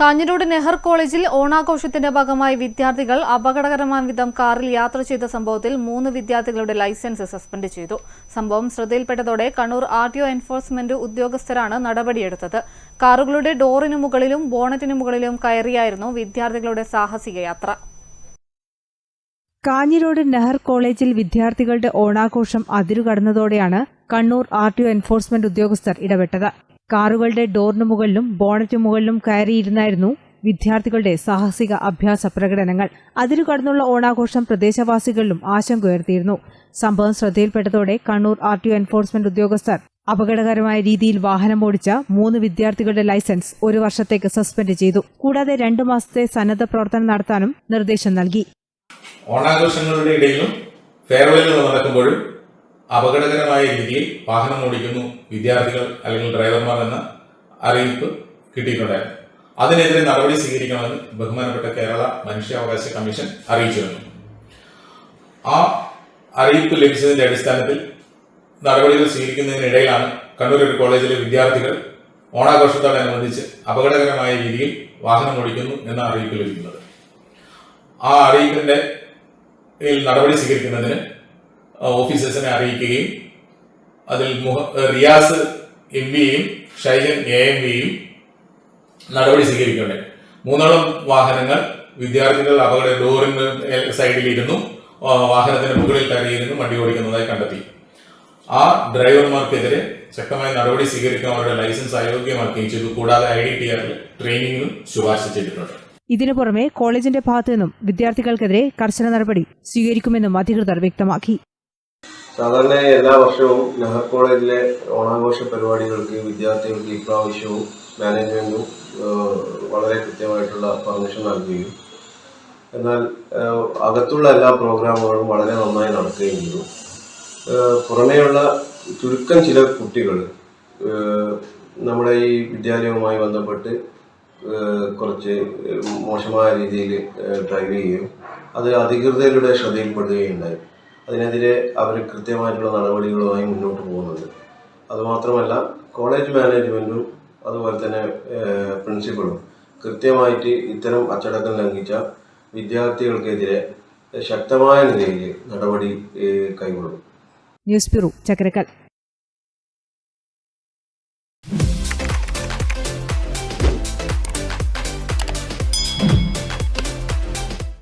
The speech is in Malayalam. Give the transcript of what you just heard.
കാഞ്ഞിരോട് നെഹർ കോളേജിൽ ഓണാഘോഷത്തിന്റെ ഭാഗമായി വിദ്യാർത്ഥികൾ അപകടകരമായ വിധം കാറിൽ യാത്ര ചെയ്ത സംഭവത്തിൽ മൂന്ന് വിദ്യാർത്ഥികളുടെ ലൈസൻസ് സസ്പെൻഡ് ചെയ്തു. സംഭവം ശ്രദ്ധയിൽപ്പെട്ടതോടെ കണ്ണൂർ ആർ ടി എൻഫോഴ്സ്മെന്റ് ഉദ്യോഗസ്ഥരാണ് നടപടിയെടുത്തത്. കാറുകളുടെ ഡോറിനു മുകളിലും ബോണറ്റിനു മുകളിലും കയറിയായിരുന്നു വിദ്യാർത്ഥികളുടെ സാഹസിക യാത്ര. കാഞ്ഞിരോട് നെഹർ കോളേജിൽ വിദ്യാർത്ഥികളുടെ ഓണാഘോഷം അതിരുകടന്നതോടെയാണ് Kannur R T O enforcement ഉദ്യോഗസ്ഥർ ഇടപെട്ടത്. കാറുകളുടെ ഡോറിന് മുകളിലും ബോണറ്റ് മുകളിലും കയറിയിരുന്നായിരുന്നു വിദ്യാർത്ഥികളുടെ സാഹസിക അഭ്യാസ പ്രകടനങ്ങൾ. അതിരുകടന്നുള്ള ഓണാഘോഷം പ്രദേശവാസികളിലും ആശങ്ക ഉയർത്തിയിരുന്നു സംഭവം ശ്രദ്ധയിൽപ്പെട്ടതോടെ കണ്ണൂർ ആർ ടി എൻഫോഴ്സ്മെന്റ് ഉദ്യോഗസ്ഥർ അപകടകരമായ രീതിയിൽ വാഹനം ഓടിച്ച മൂന്ന് വിദ്യാർത്ഥികളുടെ ലൈസൻസ് ഒരു വർഷത്തേക്ക് സസ്പെൻഡ് ചെയ്തു. കൂടാതെ രണ്ടു മാസത്തെ സന്നദ്ധ പ്രവർത്തനം നടത്താനും നിർദ്ദേശം നൽകി. ഓണാഘോഷങ്ങളുടെ ഇടയിലും ഫെയർവെല്ലുകൾ നടക്കുമ്പോഴും അപകടകരമായ രീതിയിൽ വാഹനം ഓടിക്കുന്നു വിദ്യാർത്ഥികൾ അല്ലെങ്കിൽ ഡ്രൈവർമാർ എന്ന അറിയിപ്പ് കിട്ടിയിട്ടുണ്ടായിരുന്നു. അതിനെതിരെ നടപടി സ്വീകരിക്കണമെന്ന് ബഹുമാനപ്പെട്ട കേരള മനുഷ്യാവകാശ കമ്മീഷൻ അറിയിച്ചിരുന്നു. ആ അറിയിപ്പ് ലഭിച്ചതിന്റെ അടിസ്ഥാനത്തിൽ നടപടികൾ സ്വീകരിക്കുന്നതിനിടയിലാണ് കണ്ണൂർ ഒരു കോളേജിലെ വിദ്യാർത്ഥികൾ ഓണാഘോഷത്തോടനുബന്ധിച്ച് അപകടകരമായ രീതിയിൽ വാഹനം ഓടിക്കുന്നു എന്ന അറിയിപ്പ് ലഭിക്കുന്നത്. ആ അറിയിപ്പിന്റെ നടപടി സ്വീകരിക്കുന്നതിന് ഓഫീസേഴ്സിനെ അറിയിക്കുകയും അതിൽ റിയാസ് എം പിയും ഷൈജൻ എ എം പിയും നടപടി സ്വീകരിക്കുകയുണ്ടായി മൂന്നോളം വാഹനങ്ങൾ വിദ്യാർത്ഥികൾ അപകട ഡോറിന് സൈഡിലിരുന്നു. ആ, വാഹനത്തിന് മുകളിൽ കയറിയിരുന്നു വണ്ടി ഓടിക്കുന്നതായി കണ്ടെത്തി. ആ ഡ്രൈവർമാർക്കെതിരെ ശക്തമായ നടപടി സ്വീകരിക്കാൻ അവരുടെ ലൈസൻസ് അയോഗ്യമാക്കുകയും ചെയ്തു. കൂടാതെ ഐ ഡി ടി ആറിൽ ട്രെയിനിങ്ങും ശുപാർശ ചെയ്തിട്ടുണ്ട്. ഇതിനു പുറമെ കോളേജിന്റെ ഭാഗത്തു നിന്നും വിദ്യാർത്ഥികൾക്കെതിരെ കർശന നടപടി സ്വീകരിക്കുമെന്നും അധികൃതർ വ്യക്തമാക്കി. സാധാരണ എല്ലാ വർഷവും നെഹർ കോളേജിലെ ഓണാഘോഷ പരിപാടികൾക്ക് വിദ്യാർത്ഥികൾക്ക് ഇപ്രാവശ്യവും മാനേജ്മെന്റും ഏഹ്, വളരെ കൃത്യമായിട്ടുള്ള പെർമിഷൻ നൽകുകയും. എന്നാൽ അകത്തുള്ള എല്ലാ പ്രോഗ്രാമുകളും വളരെ നന്നായി നടക്കുകയും ചെയ്തു. പുറമേയുള്ള ചുരുക്കം ചില കുട്ടികൾ നമ്മുടെ ഈ വിദ്യാലയവുമായി ബന്ധപ്പെട്ട് കുറച്ച് മോശമായ രീതിയിൽ ഡ്രൈവ് ചെയ്യുകയും അത് അധികൃതരുടെ ശ്രദ്ധയിൽപ്പെടുകയുണ്ടായി. അതിനെതിരെ അവർ കൃത്യമായിട്ടുള്ള നടപടികളുമായി മുന്നോട്ട് പോകുന്നുണ്ട്. അതുമാത്രമല്ല കോളേജ് മാനേജ്മെന്റും അതുപോലെ തന്നെ പ്രിൻസിപ്പളും കൃത്യമായിട്ട് ഇത്തരം അച്ചടക്കം ലംഘിച്ച വിദ്യാർത്ഥികൾക്കെതിരെ ശക്തമായ നിലയിൽ നടപടി കൈകൊള്ളും ന്യൂസ് ബ്യൂറോ ചക്കരക്കൽ.